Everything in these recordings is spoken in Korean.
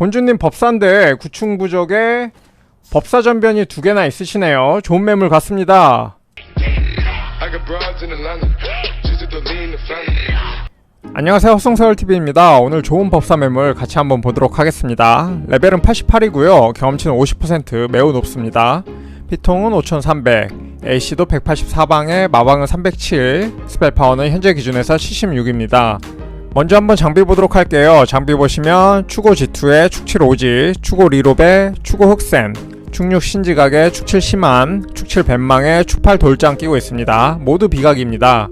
본주님 법사인데 구충 부적에 법사 전변이 두 개나 있으시네요. 좋은 매물 같습니다. 안녕하세요. 헛성서울TV입니다. 오늘 좋은 법사 매물 같이 한번 보도록 하겠습니다. 레벨은 88이고요. 경험치는 50% 매우 높습니다. 피통은 5300 AC도 184방에 마방은 307 스펠 파워는 현재 기준에서 76입니다 먼저 한번 장비 보도록 할게요 장비 보시면 추고 G2에 축7 오지 추고 리롭에 추고 흑센 축6 신지각에 축7 심한 축7 벤망에 축8 돌장 끼고 있습니다 모두 비각입니다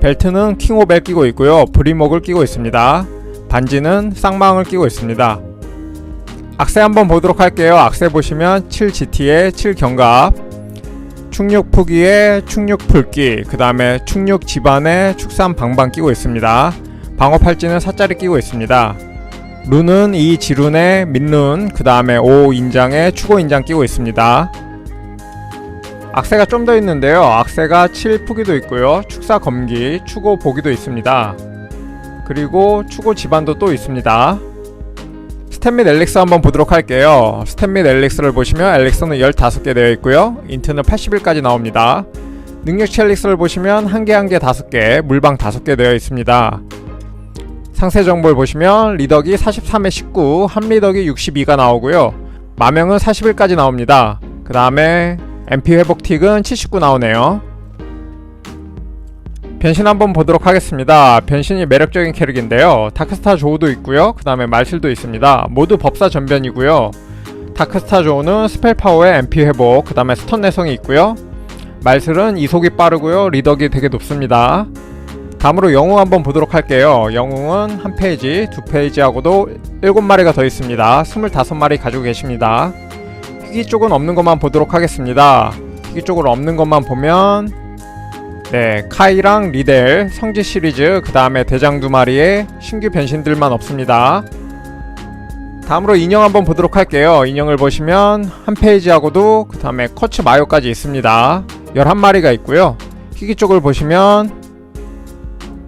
벨트는 킹오벨 끼고 있고요. 브리목을 끼고 있습니다. 반지는 쌍망을 끼고 있습니다. 악세 한번 보도록 할게요. 악세 보시면 7GT에 7경갑, 충육 푸기에 충육 풀기, 그 다음에 충육 집안에 축산 방방 끼고 있습니다. 방어 팔찌는 사짜리 끼고 있습니다. 룬은 이 지룬에 민룬, 그 다음에 오 인장에 추고 인장 끼고 있습니다. 악세가 좀 더 있는데요. 악세가 7 푸기도 있고요. 축사 검기, 추고 보기도 있습니다. 그리고 추고 집안도 또 있습니다. 스탯 및 엘릭스 한번 보도록 할게요. 스탯 및 엘릭스를 보시면 엘릭스는 15개 되어 있고요. 인트는 80일까지 나옵니다. 능력치 엘릭스를 보시면 한 개 한 개 5개, 물방 5개 되어 있습니다. 상세 정보를 보시면 리덕이 43에 19, 한리덕이 62가 나오고요. 마명은 40일까지 나옵니다. 그 다음에 MP 회복 틱은 79 나오네요. 변신 한번 보도록 하겠습니다. 변신이 매력적인 캐릭인데요. 다크스타 조우도 있고요. 그 다음에 말실도 있습니다. 모두 법사 전변이고요. 다크스타 조우는 스펠 파워에 MP 회복, 그 다음에 스턴 내성이 있고요. 말슬은 이속이 빠르고요. 리덕이 되게 높습니다. 다음으로 영웅 한번 보도록 할게요. 영웅은 한 페이지, 두 페이지하고도 7마리가 더 있습니다. 25마리 가지고 계십니다. 희귀 쪽은 없는 것만 보도록 하겠습니다. 희귀 쪽으로 없는 것만 보면 네 카이랑 리델 성지 시리즈 그 다음에 대장 두 마리의 신규 변신들만 없습니다. 다음으로 인형 한번 보도록 할게요. 인형을 보시면 한 페이지하고도 그 다음에 커츠 마요까지 있습니다. 11마리가 있고요. 희귀 쪽을 보시면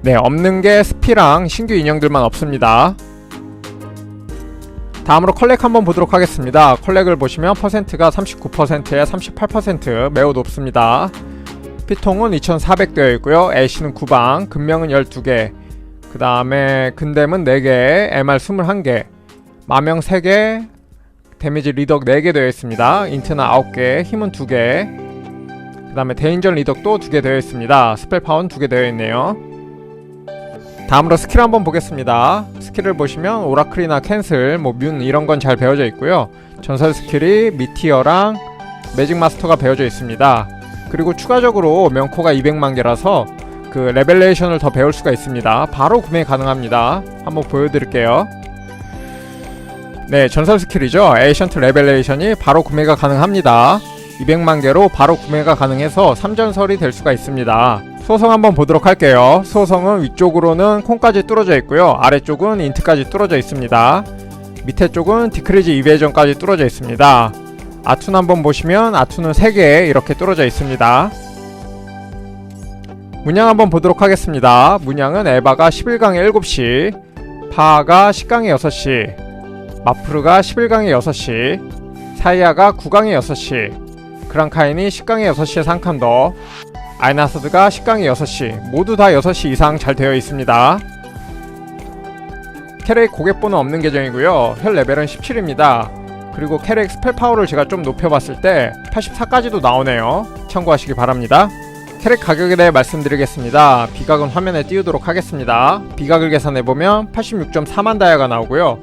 네 없는 게 스피랑 신규 인형들만 없습니다. 다음으로 컬렉 한번 보도록 하겠습니다. 컬렉을 보시면 퍼센트가 39%에 38% 매우 높습니다. 피통은 2400 되어 있고요. 애쉬는 9방, 금명은 12개, 그 다음에 근댐은 4개, MR 21개, 마명 3개, 데미지 리덕 4개 되어 있습니다. 인트는 9개, 힘은 2개, 그 다음에 대인전 리덕도 2개 되어 있습니다. 스펠 파워는 2개 되어 있네요. 다음으로 스킬 한번 보겠습니다. 스킬을 보시면 오라클이나 캔슬, 뭐 뮨 이런 건 잘 배워져 있고요. 전설 스킬이 미티어랑 매직 마스터가 배워져 있습니다. 그리고 추가적으로 명코가 200만 개라서 그 레벨레이션을 더 배울 수가 있습니다. 바로 구매 가능합니다. 한번 보여드릴게요. 네, 전설 스킬이죠. 에이션트 레벨레이션이 바로 구매가 가능합니다. 200만 개로 바로 구매가 가능해서 3전설이 될 수가 있습니다. 소성 한번 보도록 할게요. 소성은 위쪽으로는 콩까지 뚫어져 있고요. 아래쪽은 인트까지 뚫어져 있습니다. 밑에 쪽은 디크리즈 이베전까지 뚫어져 있습니다. 아툰 한번 보시면 아툰은 3개 이렇게 뚫어져 있습니다. 문양 한번 보도록 하겠습니다. 문양은 에바가 11강에 7시, 파가 10강에 6시, 마프르가 11강에 6시, 사이아가 9강에 6시, 그랑카인이 10강에 6시에 3칸 더, 아이나스드가 10강에 6시 모두 다 6시 이상 잘 되어 있습니다. 캐렉 고객번호 없는 계정이고요. 혈 레벨은 17입니다. 그리고 캐렉 스펠 파워를 제가 좀 높여봤을 때 84까지도 나오네요. 참고하시기 바랍니다. 캐렉 가격에 대해 말씀드리겠습니다. 비각은 화면에 띄우도록 하겠습니다. 비각을 계산해보면 86.4만 다이아가 나오고요.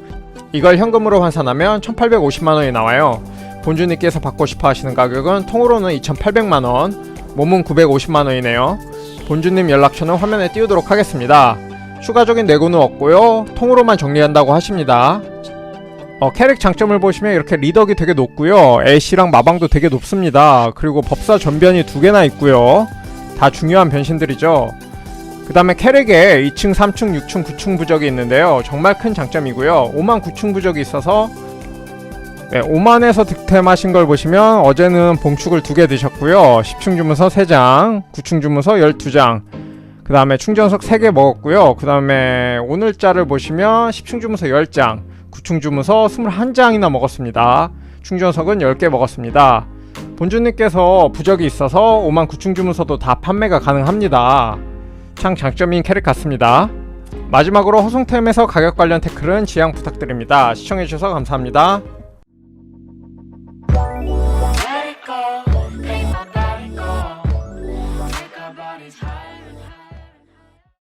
이걸 현금으로 환산하면 1850만원이 나와요. 본주님께서 받고 싶어 하시는 가격은 통으로는 2800만원 몸은 950만원이네요. 본주님 연락처는 화면에 띄우도록 하겠습니다. 추가적인 내고는 없고요. 통으로만 정리한다고 하십니다. 어, 캐릭 장점을 보시면 이렇게 리덕이 되게 높고요. 애쉬랑 마방도 되게 높습니다. 그리고 법사 전변이 두 개나 있고요. 다 중요한 변신들이죠. 그 다음에 캐릭에 2층, 3층, 6층, 9층 부적이 있는데요. 정말 큰 장점이고요. 5만 9층 부적이 있어서 네, 5만에서 득템하신 걸 보시면 어제는 봉축을 두 개 드셨고요. 10충 주문서 3장, 9충 주문서 12장, 그 다음에 충전석 3개 먹었고요. 그 다음에 오늘자를 보시면 10충 주문서 10장, 구충 주문서 21장이나 먹었습니다. 충전석은 10개 먹었습니다. 본주님께서 부적이 있어서 5만 구충 주문서도 다 판매가 가능합니다. 참 장점인 캐릭 같습니다. 마지막으로 허송템에서 가격 관련 태클은 지양 부탁드립니다. 시청해주셔서 감사합니다.